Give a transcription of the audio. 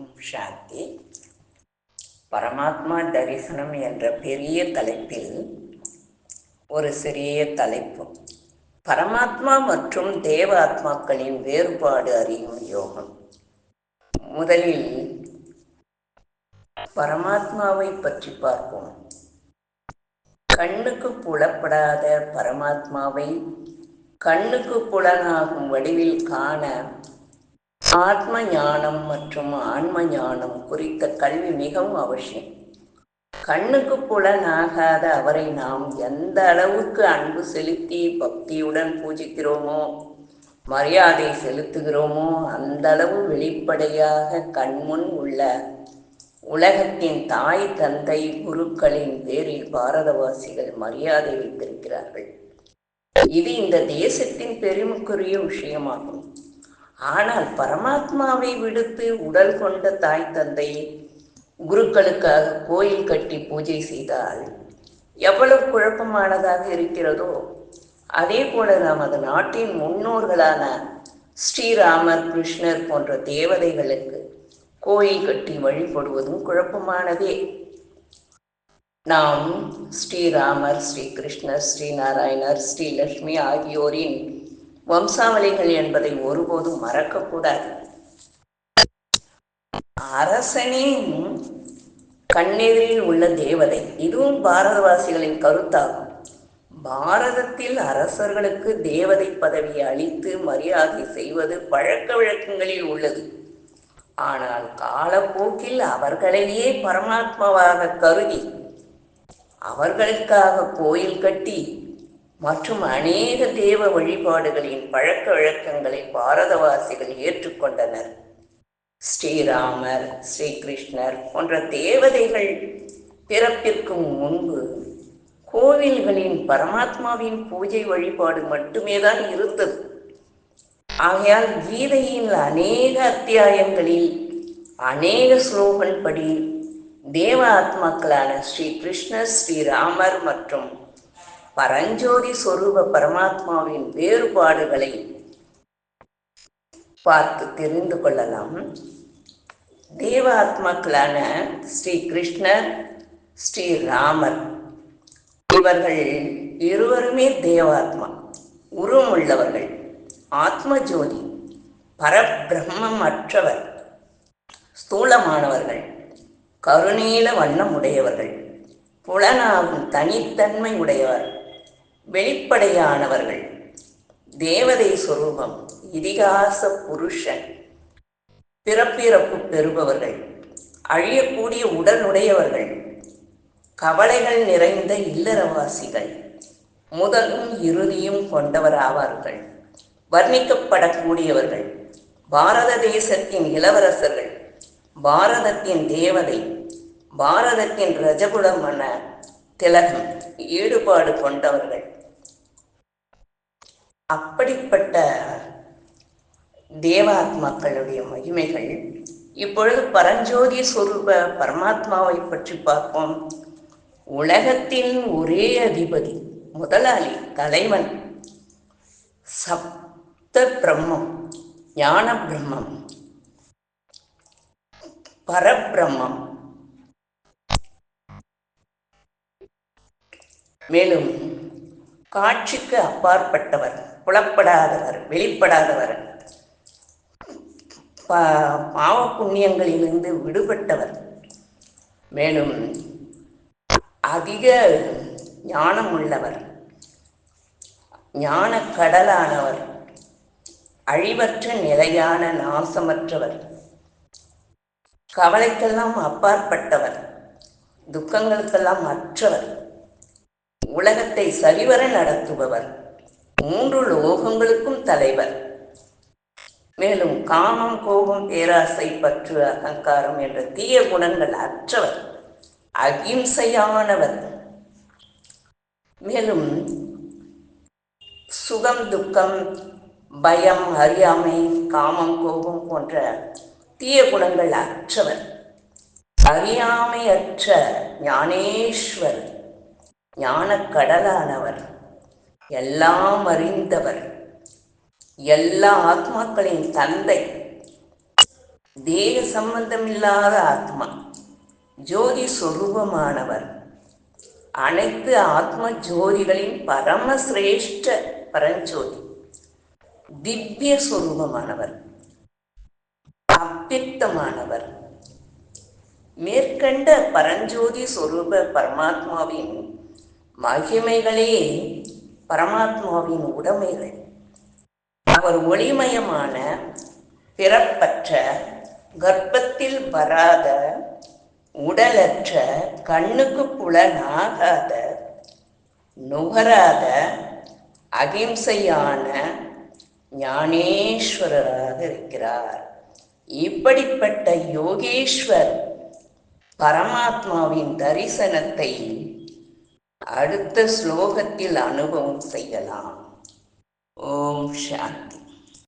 ஓம் சாந்தி. பரமாத்மா தரிசனம் என்ற பெரிய தலைப்பில் ஒரு சிறிய தலைப்பு. பரமாத்மா மற்றும் தேவ ஆத்மாக்களின் வேறுபாடு அறியும் யோகம். முதலில் பரமாத்மாவை பற்றி பார்ப்போம். கண்ணுக்கு புலப்படாத பரமாத்மாவை கண்ணுக்கு புலனாகும் வடிவில் காண ஆத்ம ஞானம் மற்றும் ஆன்ம ஞானம் குறித்த கல்வி மிகவும் அவசியம். கண்ணுக்கு புலனாகாத அவரை நாம் எந்த அளவுக்கு அன்பு செலுத்தி பக்தியுடன் பூஜிக்கிறோமோ மரியாதை செலுத்துகிறோமோ அந்த அளவு வெளிப்படையாக கண்முன் உள்ள உலகத்தின் தாய் தந்தை குருக்களின் பேரில் பாரதவாசிகள் மரியாதை வைத்திருக்கிறார்கள். இது இந்த தேசத்தின் பெருமைக்குரிய விஷயமாகும். ஆனால் பரமாத்மாவை விடுத்து உடல் கொண்ட தாய் தந்தை குருக்களுக்காக கோயில் கட்டி பூஜை செய்தால் எவ்வளவு குழப்பமானதாக இருக்கிறதோ அதே போல நமது நாட்டின் முன்னோர்களான ஸ்ரீராமர் கிருஷ்ணர் போன்ற தேவதைகளுக்கு கோயில் கட்டி வழிபடுவதும் குழப்பமானதே. நாம் ஸ்ரீராமர் ஸ்ரீ கிருஷ்ணர் ஸ்ரீ நாராயணர் ஸ்ரீலட்சுமி ஆகியோரின் வம்சாவளிகள் என்பதை ஒருபோதும் மறக்கக்கூடாது. அரசனின் கண்ணெதிரில் உள்ள தேவதை. இதுவும் பாரதவாசிகளின் கருத்தாகும். பாரதத்தில் அரசர்களுக்கு தேவதை பதவியை அளித்து மரியாதை செய்வது பழக்க வழக்கங்களில் உள்ளது. ஆனால் காலப்போக்கில் அவர்களையே பரமாத்மாவாக கருதி அவர்களுக்காக கோயில் கட்டி மற்றும் அநேக தேவ வழிபாடுகளின் பழக்க வழக்கங்களை பாரதவாசிகள் ஏற்றுக்கொண்டனர். ஸ்ரீராமர் ஸ்ரீகிருஷ்ணர் போன்ற தேவதைகள் பிறப்பிற்கும் முன்பு கோவில்களின் பரமாத்மாவின் பூஜை வழிபாடு மட்டுமே தான் இருந்தது. ஆகையால் கீதையின் அநேக அத்தியாயங்களில் அநேக ஸ்லோகன் படி தேவ ஆத்மாக்களான ஸ்ரீ கிருஷ்ணர் ஸ்ரீராமர் மற்றும் பரஞ்சோதி சொரூப பரமாத்மாவின் வேறுபாடுகளை பார்த்து தெரிந்து கொள்ளலாம். தேவ ஆத்மாக்களான ஸ்ரீ கிருஷ்ணர் ஸ்ரீ ராமர். இவர்கள் இருவருமே தேவாத்மா. உருவமுள்ளவர்கள். ஆத்ம ஜோதி பரபிரம்மம் அற்றவர் ஸ்தூலமானவர்கள். கருணீல வண்ணம் உடையவர்கள் புலனாகும் தனித்தன்மை உடையவர் வெளிப்படையானவர்கள். தேவதை சொரூபம் இதிகாச புருஷன். பிறப்பிறப்பு பெறுபவர்கள். அழியக்கூடிய உடலுடையவர்கள். கவலைகள் நிறைந்த இல்லறவாசிகள். முதலும் இறுதியும் கொண்டவராவார்கள். வர்ணிக்கப்படக்கூடியவர்கள். பாரத தேசத்தின் இளவரசர்கள். பாரதத்தின் தேவதை. பாரதத்தின் ரஜகுலமான திலகம் ஈடுபாடு கொண்டவர்கள். அப்படிப்பட்ட தேவாத்மாக்களுடைய மகிமைகள். இப்பொழுது பரஞ்சோதி சொரூப பரமாத்மாவை பற்றி பார்ப்போம். உலகத்தின் ஒரே அதிபதி முதலாளி தலைவன். சப்த பிரம்மம் ஞான பிரம்மம் பரபிரம்மம். மேலும் காட்சிக்கு அப்பாற்பட்டவர் புலப்படாதவர் வெளிப்படாதவர். பாவ புண்ணியங்களிலிருந்து விடுபட்டவர். மேலும் அதிக ஞானம் உள்ளவர் ஞான கடலானவர் அழிவற்ற நிலையான நாசமற்றவர். கவலைக்கெல்லாம் அப்பாற்பட்டவர். துக்கங்களுக்கெல்லாம் அற்றவர். உலகத்தை சரிவர நடத்துபவர். மூன்று லோகங்களுக்கும் தலைவர். மேலும் காமம் கோபம் பேராசை பற்று அகங்காரம் என்ற தீய குணங்கள் அற்றவர். அகிம்சையானவர். மேலும் சுகம் துக்கம் பயம் அறியாமை காமம் கோபம் போன்ற தீய குணங்கள் அற்றவர். அறியாமையற்ற ஞானேஸ்வர். ஞான கடலானவர். எல்லாம் அறிந்தவர். எல்லா ஆத்மாக்களின் தந்தை. தேக சம்பந்தமில்லாத ஆத்மா. ஜோதி சொரூபமானவர். அனைத்து ஆத்ம ஜோதிகளின் பரமசிரேஷ்ட பரஞ்சோதி. திவ்ய சொரூபமானவர். அப்பித்தமானவர் மேற்கண்ட பரஞ்சோதி சொரூப பரமாத்மாவின் மகிமைகளே பரமாத்மாவின் உடைமைகள். அவர் ஒளிமயமான பிறப்பற்ற கர்ப்பத்தில் வராத உடலற்ற கண்ணுக்கு புலனாகாத நுகராத அகிம்சையான ஞானேஸ்வரராக இருக்கிறார். இப்படிப்பட்ட யோகேஸ்வர் பரமாத்மாவின் தரிசனத்தை அடுத்த ஸ்லோகத்தில் அனுபவம் செய்யலாம். ஓம் சாந்தி.